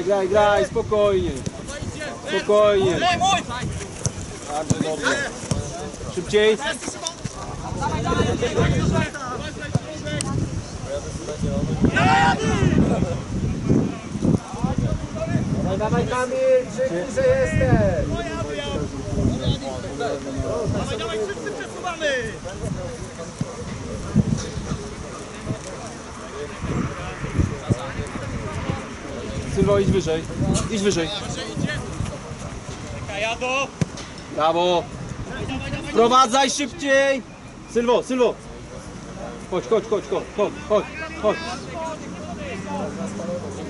Graj, graj, graj, spokojnie. Spokojnie. Bardzo dobrze. Szybciej. Dawaj, dawaj Kamil, krzyknij, że jesteś! Dawaj, dawaj, wszyscy przesuwamy! Sylwo, idź wyżej. Idź wyżej. Kajado! Brawo. Prowadzaj szybciej. Sylwo, Sylwo. Chodź, chodź, chodź, chodź, chodź, chodź, chodź.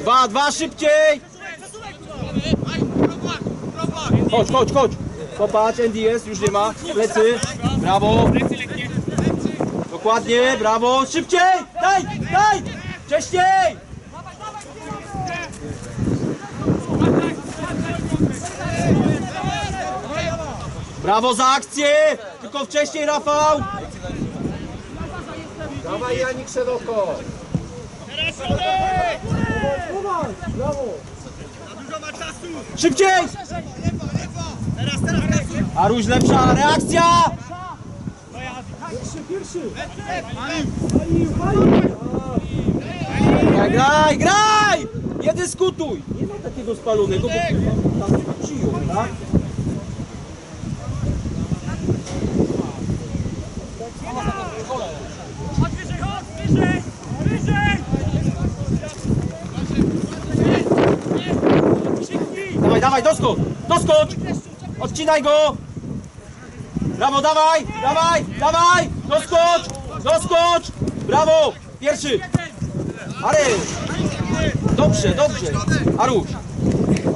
Dwa, dwa, szybciej. Chodź, chodź, chodź. Popatrz, NDS już nie ma. Plecy. Brawo. Dokładnie, brawo. Szybciej. Daj, daj. Wcześniej. Brawo za akcję. Tylko wcześniej, Rafał. Dawaj Janik szeroko! Teraz środek! Brawo! Za dużo ma czasu! Szybciej. Teraz, teraz, teraz! Aruś, lepsza reakcja. Graj, graj, graj! Nie dyskutuj! Nie ma takiego spalonego, bo tam przyjął, tak? Chodź wyżej, chodź, wyżej! Wyżej! Dawaj, dawaj, doskocz! Doskocz! Odcinaj go! Brawo, dawaj! Dawaj! Dawaj! Doskocz! Doskocz! Brawo! Pierwszy! Aryś! Dobrze, dobrze! Aruś!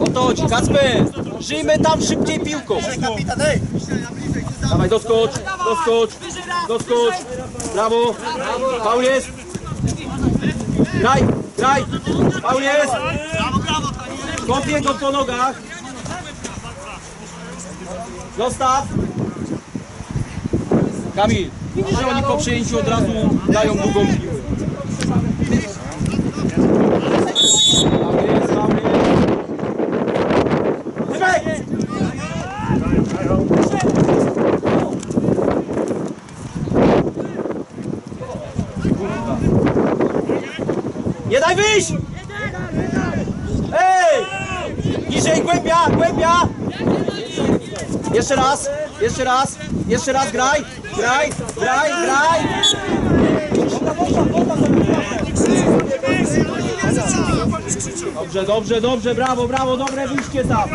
O to chodzi, Kacper! Żyjmy tam szybciej piłką! Kapitan, ej! Dawaj, doskocz! Doskocz! Doskocz! Brawo! Paul jest! Graj! Graj! Paul jest! Kopię go po nogach. Zostaw. Kamil, widzisz, że oni po przejęciu od razu dają długą piłę. Mały jest, mały jest. Dybek! Nie daj wyjść! Ej! Niżej, głębia, głębia! Jeszcze raz, jeszcze raz, jeszcze raz, graj, graj, graj, graj! Dobrze, dobrze, dobrze, brawo, brawo, dobre wyjście tam.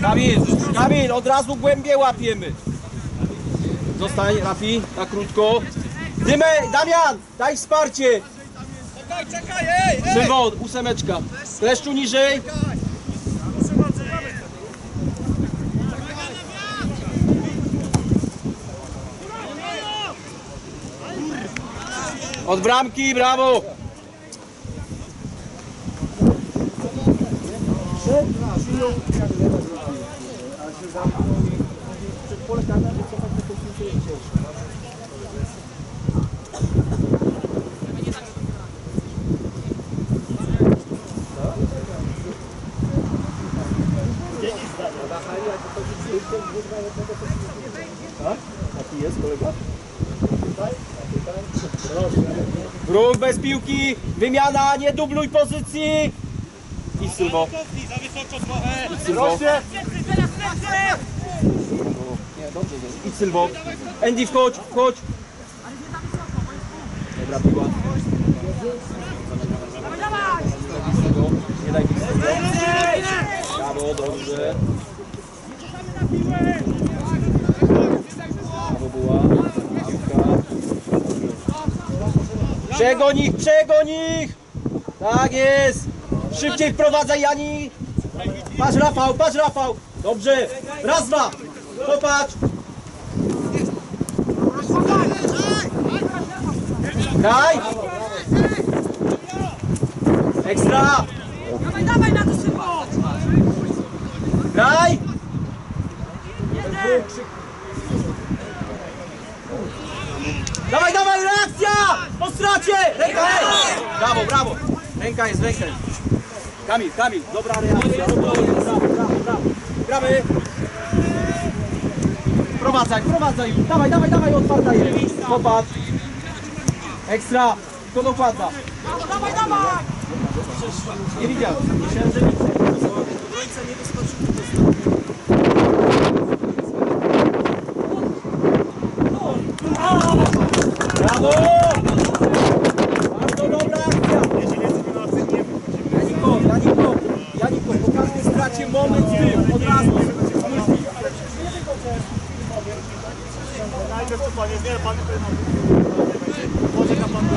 Kamil, Kamil, od razu głębiej łapiemy. Zostań, Rafi, na krótko. Dymę, Damian, daj wsparcie. Czekaj, czekaj, ej! ej! Sylwo, ósemeczka. Kleszczu niżej. Od bramki, brawo! Taki jest kolega? Ruch bez piłki, wymiana, nie dubluj pozycji. I Sylwo, za trochę! Sylwo. Andy wchodź, wchodź. Dobra piła. Nie daj bliskiego. Brawo, dobrze. Przegoń ich, przegoń ich! Tak jest! Szybciej wprowadzaj Jani! Patrz Rafał, patrz Rafał! Dobrze! Raz, dwa! Popatrz! Graj! Ekstra! Dawaj, dawaj na to szybko! Graj! Dawaj, dawaj, reakcja! Po stracie! Ręka jest! Brawo, brawo! Ręka jest, ręka jest. Kamil, Kamil, dobra reakcja. Brawo, brawo, brawo, brawo. Gramy. Prowadzaj, prowadzaj. Dawaj, dawaj, dawaj, otwarta jest. Popatrz. Ekstra. To dokładna. Dawaj, dawaj! Nie widziałem. Myślałem, że widzę. Brawo! Bardzo dobra akcja. Janiko, Janiko, Janiko, po każdej stracie moment z tym, od razu. Najpierw to pan jest, nie, pan Poczeka pan do...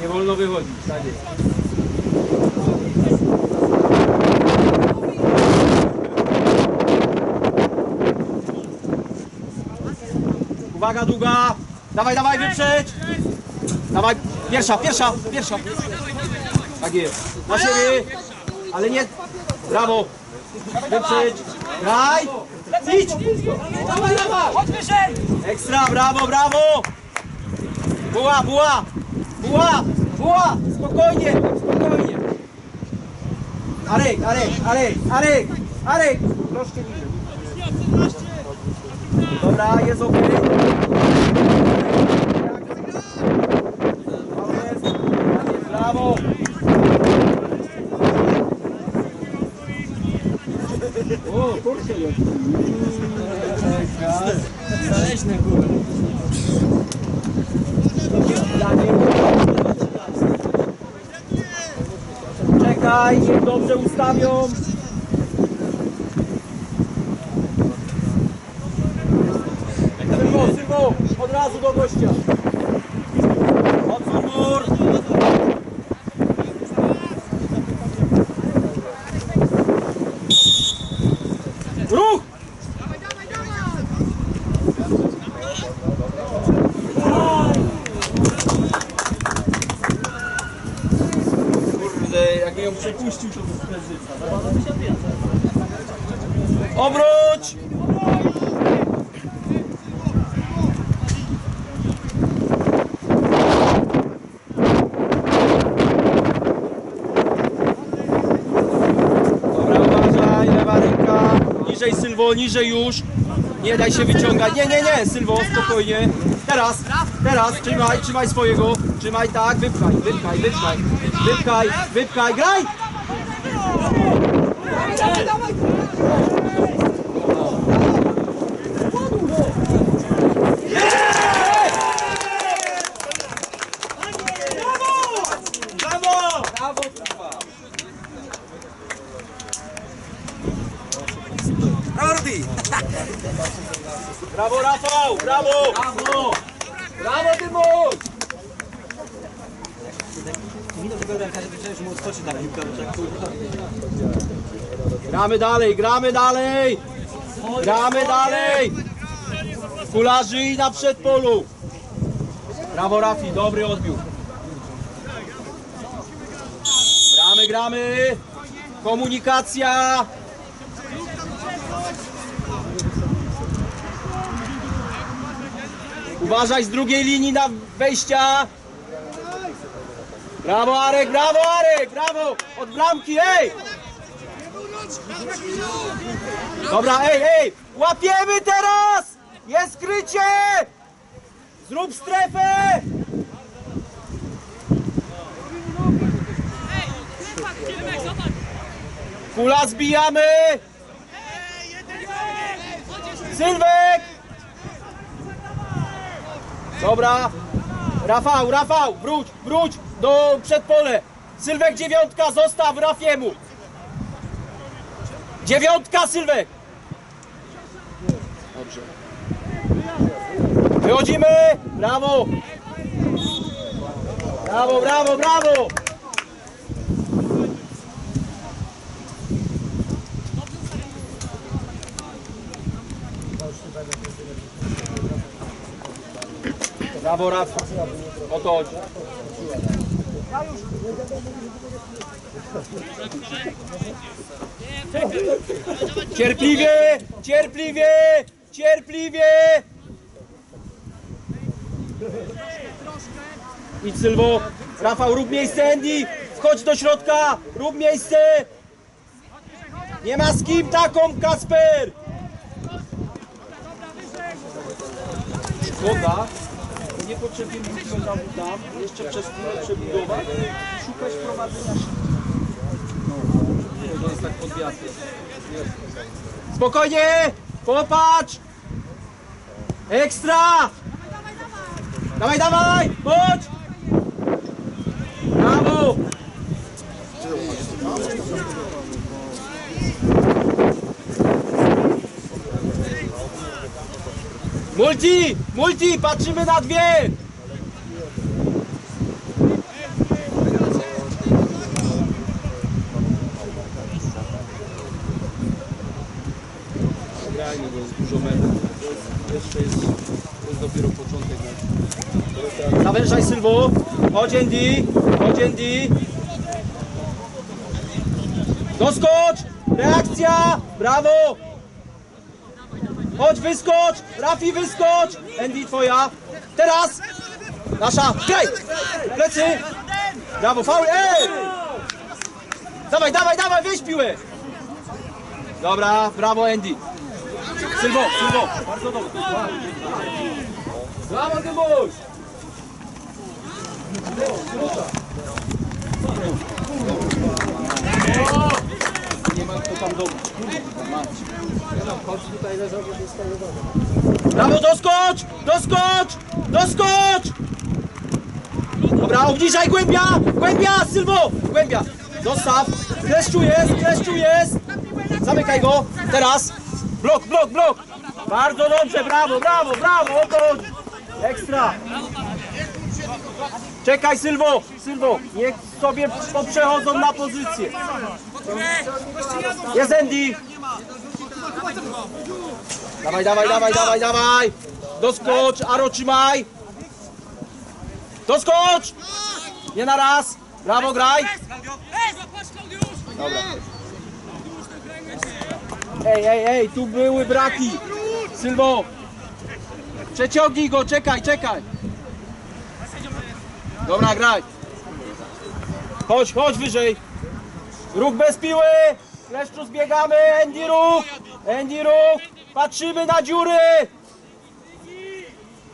Nie wolno wychodzić, tak jest. Uwaga długa! Dawaj, dawaj, wyprzedź! Dawaj, pierwsza, pierwsza, pierwsza. Tak jest. Na siebie, ale nie. Brawo. Wyprzedź. Graj. Idź. Dawaj, dawaj. Ekstra, brawo, brawo! Buła, buła! Buła! Buła! Spokojnie, spokojnie! Arek, Arek, Arek, Arek, Arek! Troszkę niżej. Dobra, jest ok. Brawo! O, kurczę jest. Czekaj, niech dobrze ustawią. Sylwo, Sylwo, od razu do gościa. Przepuścił, to życia. Obróć! Dobra, uważaj, lewa ręka. Niżej Sylwo, niżej już. Nie daj się wyciągać. Nie, nie, nie, Sylwo, spokojnie. Teraz, teraz, trzymaj, trzymaj swojego. Trzymaj tak, wypchaj, wypchaj, wypchaj. Wypchaj, wypchaj, graj! 頭い。くぞ Gramy dalej, gramy dalej! Gramy dalej! Kularzy i na przedpolu! Brawo Rafi, dobry odbiór. Gramy, gramy! Komunikacja! Uważaj z drugiej linii na wejścia. Brawo Arek, brawo Arek, brawo! Od bramki, ej! Dobra, ej, ej! Łapiemy teraz! Jest krycie! Zrób strefę! Kula zbijamy! Sylwek! Dobra. Rafał, Rafał, wróć, wróć do przedpole. Sylwek dziewiątka, zostaw Rafiemu. Dziewiątka, Sylwek. Dobrze. Wychodzimy. Brawo. Brawo, brawo, brawo. Brawo, Rafał. O to chodzi. Cierpliwie, cierpliwie, cierpliwie. Idź Sylwo. Rafał, rób miejsce, Andy. Wchodź do środka. Rób miejsce. Nie ma z kim taką, Kasper. Szkoda, niepotrzebnie wróciłem tam, tam, jeszcze przez chwilę przebudować szukać prowadzenia szybkiego. To jest tak pod. Spokojnie! Popatrz! Ekstra! Dawaj, dawaj! Chodź! Brawo! Multi! Multi! Patrzymy na dwie! Grajmy, bo jest dużo metod. Jeszcze jest, jest dopiero początek. Zawężaj Sylwu. Chodź Andy. Chodź Andy. Doskocz! Reakcja! Brawo! Chodź, wyskocz! Rafi, wyskocz! Andy, twoja! Teraz! Nasza! Graj! Plecy! Brawo, faul! Ej! Dawaj, dawaj, dawaj, weź! Dobra, brawo Andy! Sylwo, Sylwo! Bardzo dobrze! Brawo, Dymuś! Nie ma kto tam do... Brawo, doskocz! Doskocz! Doskocz! Dobra, obniżaj głębia! Głębia, Sylwo! Głębia! Dostaw! Kleszczu jest, kleszczu jest! Zamykaj go! Teraz! Blok, blok, blok! Bardzo dobrze, brawo, brawo, brawo! O to chodzi. Ekstra! Czekaj, Sylwo! Sylwo, niech sobie poprzechodzą na pozycję. Jest Andy! Dawaj, dawaj, dawaj, dawaj, dawaj! Doskocz, Aro, trzymaj! Doskocz! Nie na raz! Brawo, graj! Dobra. Ej, ej, ej, tu były braki! Sylwo! Przeciągnij go, czekaj, czekaj! Dobra, graj! Chodź, chodź wyżej! Ruch bez piły! Leszczu zbiegamy! Andy ruch! Andy ruch! Patrzymy na dziury!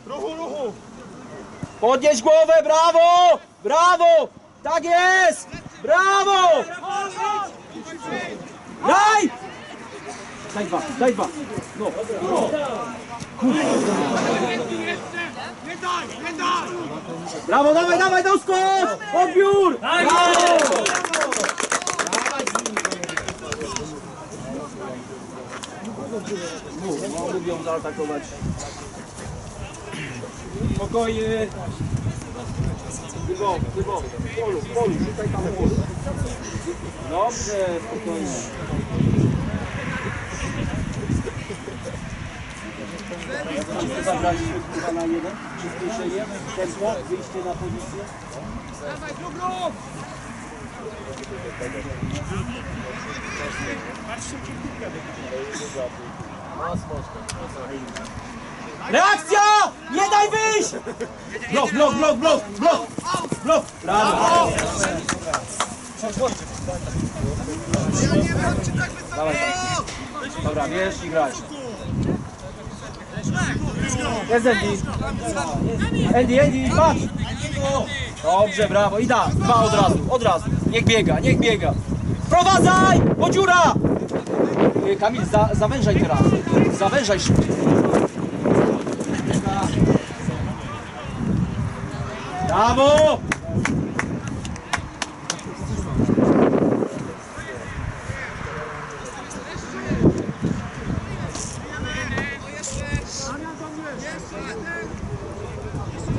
Ruchu, ruchu! Podnieś głowę, brawo! Brawo! Tak jest! Brawo! Daj! Daj dwa, daj dwa. No. Brawo, dawaj, dawaj, doskocz! Odbiór! Brawo! No, lubią zaatakować. Spokojnie. Tybo, tybo, w polu, w polu, szukaj tam w polu. Dobrze, spokojnie. Czy się 2 na 1? Przyspieszenie, tempo, wyjście na pozycję? Reakcja! Nie daj wyjść! Blok, blok, blok, blok, blok! Blok! Brawo! Dawaj, Dobra, wiesz i graj. Jest Andy. Andy, Andy, patrz! Dobrze, brawo. I da, dwa od razu, od razu. Niech biega, niech biega. Prowadzaj! Bo dziura! Ty, Kamil, za, zawężaj teraz. Zawężaj szybciej. Brawo!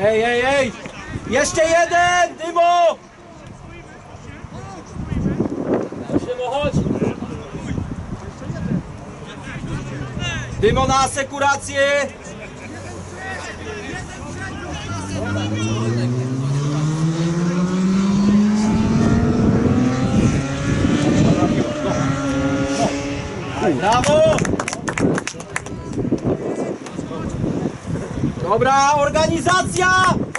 Ej, ej, ej! Jeszcze jeden! Dymo! Dymo, chodź! Dymo na asekurację! Brawo! Dobra, organizacja!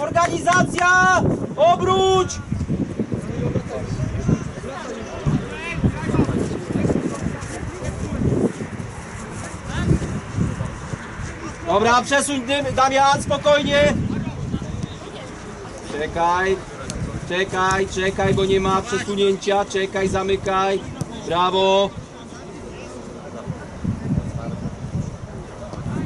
Organizacja! Obróć! Dobra, przesuń dym, Damian, spokojnie. Czekaj, czekaj, czekaj, bo nie ma przesunięcia. Czekaj, zamykaj. Brawo.